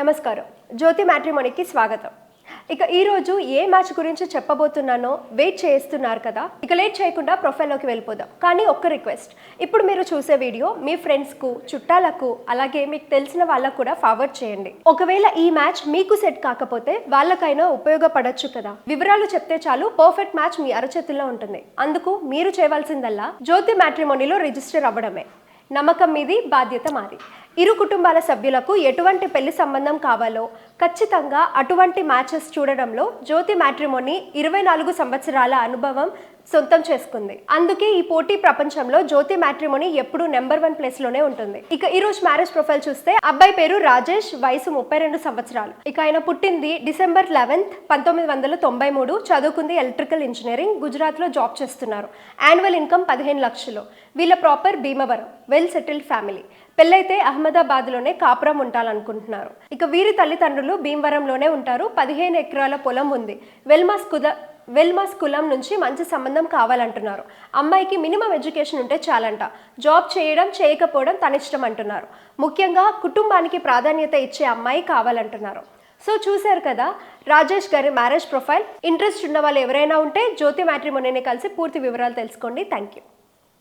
నమస్కారం. జ్యోతి మ్యాట్రిమోనీకి స్వాగతం. ఇక ఈరోజు ఏ మ్యాచ్ గురించి చెప్పబోతున్నానో వెయిట్ చేస్తున్నారు కదా ఇక లేట్ చేయకుండా ప్రొఫైల్లోకి వెళ్ళిపోదాం. కానీ ఒక్క రిక్వెస్ట్ ఇప్పుడు మీరు చూసే వీడియో మీ ఫ్రెండ్స్కు చుట్టాలకు అలాగే మీకు తెలిసిన వాళ్ళకు కూడా ఫార్వర్డ్ చేయండి. ఒకవేళ ఈ మ్యాచ్ మీకు సెట్ కాకపోతే వాళ్ళకైనా ఉపయోగపడచ్చు కదా. వివరాలు చెప్తే చాలు పర్ఫెక్ట్ మ్యాచ్ మీ అరచేతుల్లో ఉంటుంది. అందుకు మీరు చేయవలసిందల్లా జ్యోతి మ్యాట్రిమోనీలో రిజిస్టర్ అవ్వడమే. నమ్మకం మీది బాధ్యత మాది. ఇరు కుటుంబాల సభ్యులకు ఎటువంటి పెళ్ళి సంబంధం కావాలో ఖచ్చితంగా అటువంటి మ్యాచెస్ చూడడంలో జ్యోతి మ్యాట్రిమోని ఇరవై నాలుగు సంవత్సరాల అనుభవం సొంతం చేసుకుంది. అందుకే ఈ పోటీ ప్రపంచంలో జ్యోతి మ్యాట్రిమోని ఎప్పుడూ నెంబర్ వన్ ప్లేస్లోనే ఉంటుంది. ఇక ఈ రోజు మ్యారేజ్ ప్రొఫైల్ చూస్తే అబ్బాయి పేరు రాజేష్ వయసు ముప్పై రెండు సంవత్సరాలు. ఇక ఆయన పుట్టింది డిసెంబర్ లెవెన్త్ పంతొమ్మిది వందల తొంభై మూడు చదువుకుంది ఎలక్ట్రికల్ ఇంజనీరింగ్ గుజరాత్లో జాబ్ చేస్తున్నారు. యాన్యువల్ ఇన్కమ్ పదిహేను లక్షలు. వీళ్ళ proper Bhimavaram well settled family. పెళ్ళైతే అహ్మదాబాద్లోనే కాపురం ఉండాలనుకుంటున్నారు. ఇక వీరి తల్లిదండ్రులు భీమవరంలోనే ఉంటారు. పదిహేను ఎకరాల పొలం ఉంది. వెల్మాస్ కుద వెల్మాస్ కులం నుంచి మంచి సంబంధం కావాలంటున్నారు. అమ్మాయికి మినిమం ఎడ్యుకేషన్ ఉంటే చాలంట. జాబ్ చేయడం చేయకపోవడం తనిష్టం అంటున్నారు ముఖ్యంగా కుటుంబానికి ప్రాధాన్యత ఇచ్చే అమ్మాయి కావాలంటున్నారు. సో చూశారు కదా రాజేష్ గారి మ్యారేజ్ ప్రొఫైల్. ఇంట్రెస్ట్ ఉన్న వాళ్ళు ఎవరైనా ఉంటే జ్యోతి మ్యాట్రిమోనీని కలిసి పూర్తి వివరాలు తెలుసుకోండి. Thank you